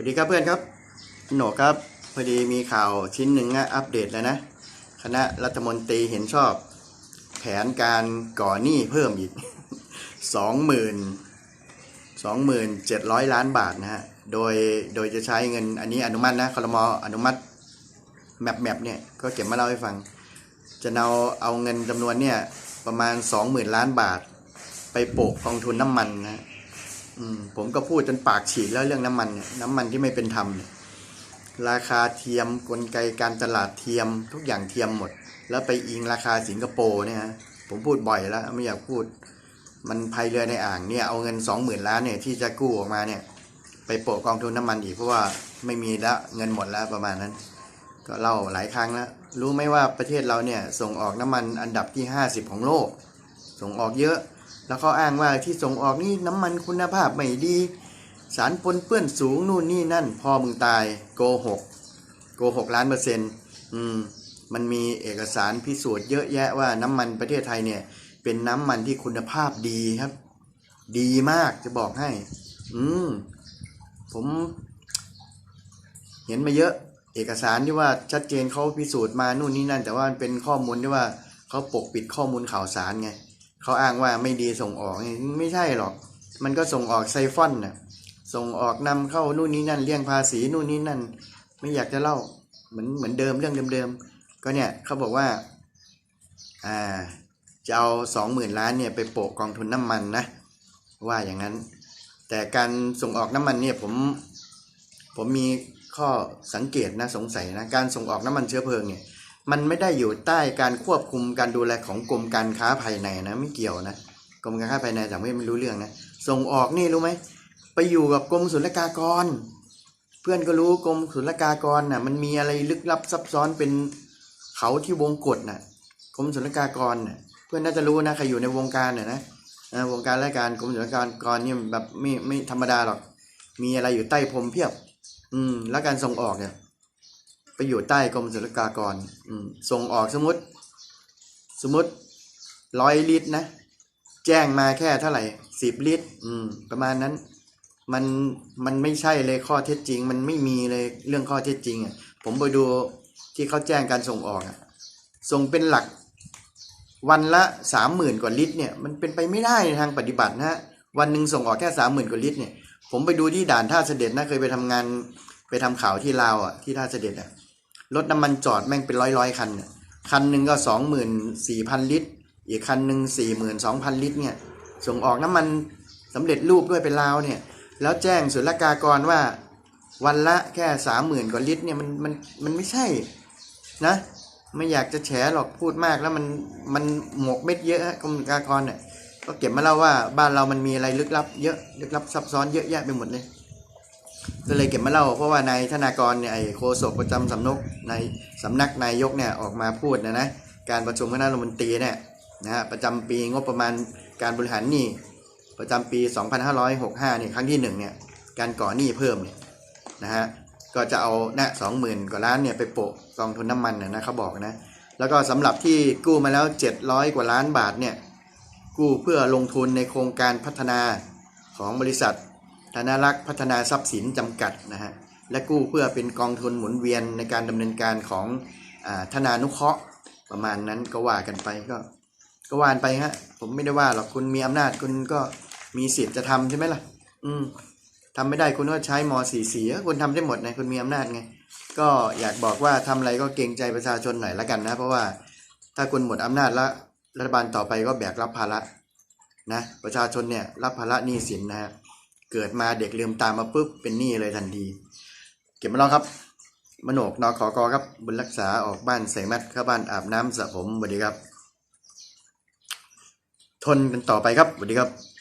วัสดีครับเพื่อนครับโหนกครับพอดีมีข่าวชิ้นหนึ่งอัปเดตแล้วนะ คณะรัฐมนตรีเห็นชอบ แผนการก่อหนี้เพิ่มอีกสองหมื่นสองหมื่นเจ็ดร้อยล้านบาทนะฮะโดยโดยจะใช้เงินอันนี้อนุมัตินะคลมออนุมัติแมปแมปเนี่ยก็เก็บมาเล่าให้ฟัง จะเอาเอาเงินจำนวนเนี่ยประมาณสองหมื่นล้านบาท ไปโปะกองทุนน้ำมันนะ อืมผมก็พูดจนปากฉีกแล้วเรื่องน้ำมันเนี่ยน้ำมันที่ไม่เป็นธรรมเนี่ยราคาเทียมกลไกการตลาดเทียมทุกอย่างเทียมหมด แล้วไปอิงราคาสิงคโปร์เนี่ยฮะผมพูดบ่อยแล้วไม่อยากพูด มันพายเรือในอ่างเนี่ยเอาเงินสองหมื่นล้านเนี่ยที่จะกู้ออกมาเนี่ย ไปโปะกองทุนน้ำมันอีกเพราะว่าไม่มีละเงินหมดแล้วประมาณนั้น ก็เล่าหลายครั้งแล้ว รู้ไหมว่าประเทศเราเนี่ยส่งออกน้ำมันอันดับที่ 50 ของโลก ส่งออกเยอะ แล้วเขาอ้างว่าที่ส่งออกนี่น้ำมันคุณภาพไม่ดี สารปนเปื้อนสูงนู่นนี่นั่นพอมึงตายโกหกโกหกล้านเปอร์เซ็นต์อืมมันมีเอกสารพิสูจน์เยอะแยะว่าน้ำมันประเทศไทยเนี่ย เป็นน้ำมันที่คุณภาพดีครับ ดีมากจะบอกให้ อืมผมเห็นมาเยอะเอกสารที่ว่าชัดเจนเขาพิสูจน์มานู่นนี่นั่น แต่ว่ามันเป็นข้อมูลที่ว่าเขาปกปิดข้อมูลข่าวสารไง เขาอ้างว่าไม่ดีส่งออกไงไม่ใช่หรอก มันก็ส่งออกไซฟอนน่ะส่งออกนำเข้านู่นนี่นั่นเลี่ยงภาษีนู่นนี่นั่น ไม่อยากจะเล่าเหมือนเหมือนเดิมเรื่องเดิมๆก็เนี่ยเขาบอกว่าอ่าจะเอาสองหมื่นล้านเนี่ยไปโปะกองทุนน้ำมันนะว่าอย่างนั้น แต่การส่งออกน้ำมันเนี่ยผมผมมีข้อสังเกตนะสงสัยนะการส่งออกน้ำมันเชื้อเพลิงเนี่ย มันไม่ได้อยู่ใต้การควบคุมการดูแลของกรมการค้าภายในนะไม่เกี่ยวนะกรมการค้าภายในแต่ไม่ไม่รู้เรื่องนะส่งออกนี่รู้ไหมไปอยู่กับกรมศุลกากร เพื่อนก็รู้กรมศุลกากรน่ะมันมีอะไรลึกลับซับซ้อนเป็นเขาที่วงกฏน่ะกรมศุลกากรน่ะเพื่อนน่าจะรู้นะใครอยู่ในวงการน่ะนะวงการราชการกรมศุลกากรนี่แบบไม่ไม่ธรรมดาหรอก มีอะไรอยู่ใต้พรมเพียบ อืม แล้วการส่งออกเนี่ย ไปอยู่ใต้กรมศุลกากรส่งออกสมมติ สมมติร้อยลิตรนะ แจ้งมาแค่เท่าไหร่สิบลิตรประมาณนั้น มันมันไม่ใช่เลยข้อเท็จจริง มันไม่มีเลยเรื่องข้อเท็จจริงอะผมไปดูที่เขาแจ้งการส่งออกอะส่งเป็นหลักวันละสามหมื่นกว่าลิตรเนี่ยมันเป็นไปไม่ได้ในทางปฏิบัตินะฮะวันหนึ่งส่งออกแค่สามหมื่นกว่าลิตรเนี่ยผมไปดูที่ด่านท่าเสด็จนะเคยไปทำงานไปทำข่าวที่ลาวอะที่ท่าเสด็จอะ รถน้ำมันจอดแม่งเป็นร้อยร้อยคันน่ะคันหนึ่งก็สองหมื่นสี่พันลิตร อีกคันหนึ่งสี่หมื่นสองพันลิตรเนี่ย ส่งออกน้ำมันสำเร็จรูปด้วยเป็นลาวเนี่ย แล้วแจ้งศุลกากรว่าวันละแค่สามหมื่นกว่าลิตรเนี่ยมันมันมันไม่ใช่นะไม่อยากจะแฉหรอกพูดมากแล้วมันมันหมกเม็ดเยอะกรมกากรเนี่ยก็เก็บมาเล่าว่าบ้านเรามันมีอะไรลึกลับเยอะลึกลับซับซ้อนเยอะแยะไปหมดเลย ก็เลยเก็บมาเล่า เพราะว่านายธนากรเนี่ยไอ้โฆษกประจำสำนักในสำนักนายกเนี่ยออกมาพูดนะนะการประชุมคณะรัฐมนตรีเนี่ยนะฮะประจำปีงบประมาณการบริหารหนี้ประจำปี 2565เนี่ยครั้งที่หนึ่งเนี่ยการก่อหนี้เพิ่มเนี่ยนะฮะก็จะเอาณสองหมื่นกว่าล้านเนี่ยไปโปะกองทุนน้ำมันนะนะเขาบอกนะแล้วก็สำหรับที่กู้มาแล้ว 700 กว่าล้านบาทเนี่ยกู้เพื่อลงทุนในโครงการพัฒนาของบริษัท นารักษ์พัฒนาทรัพย์สินจำกัดนะฮะและกู้เพื่อเป็นกองทุนหมุนเวียนในการดำเนินการของอธนานุเคราะห์ประมาณนั้นก็ว่ากันไปก็ก็ว่านไปฮะผมไม่ได้ว่าหรอกคุณมีอำนาจคุณก็มีสิทธิ์จะทำใช่ไหมล่ะ อืมทำไม่ได้คุณก็ใช้ม .44 ก็คุณทำได้หมดนะคุณมีอำนาจไงก็อยากบอกว่าทำอะไรก็เกรงใจประชาชนหน่อยละกันนะ เพราะว่าถ้าคุณหมดอำนาจแล้วรัฐบาลต่อไปก็แบกรับภาระนะประชาชนเนี่ยรับภาระหนี้สินนะฮะ เกิดมาเด็กลืมตามมาปุ๊บเป็นหนี้เลยทันที เก็บมาลองครับ มโนกนอขอกอครับบุญรักษาออกบ้านใส่แมสเข้าบ้านอาบน้ำสระผมสวัสดีครับ ทนกันต่อไปครับสวัสดีครับ